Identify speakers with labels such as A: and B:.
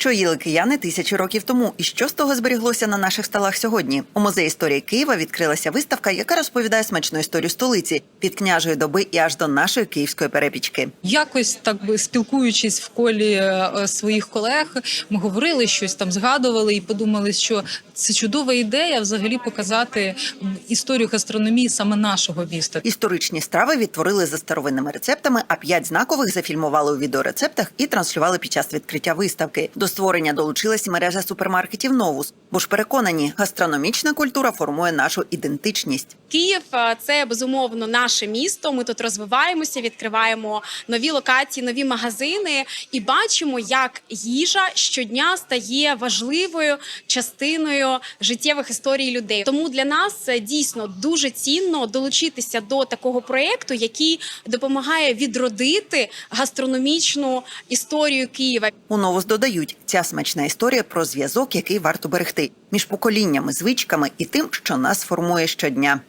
A: Що їли кияни тисячі років тому, і що з того зберіглося на наших столах сьогодні? У музеї історії Києва відкрилася виставка, яка розповідає смачну історію столиці від княжої доби і аж до нашої київської перепічки.
B: Якось так би спілкуючись в колі е, своїх колег, ми говорили щось там, згадували і подумали, що це чудова ідея взагалі показати історію гастрономії саме нашого міста.
A: Історичні страви відтворили за старовинними рецептами, а п'ять знакових зафільмували у відеорецептах і транслювали під час відкриття виставки. До створення долучилась мережа супермаркетів Новус, бо ж переконані, гастрономічна культура формує нашу ідентичність.
C: Київ е, це безумовно наше місто. Ми тут розвиваємося, відкриваємо нові локації, нові магазини і бачимо, як їжа щодня стає важливою частиною життєвих історій людей. Тому для нас е, дійсно дуже цінно долучитися до такого проєкту, який допомагає відродити гастрономічну історію Києва.
A: У Новус додають, ця смачна історія про зв'язок, який варто берегти між поколіннями, звичками і тим, що нас формує щодня.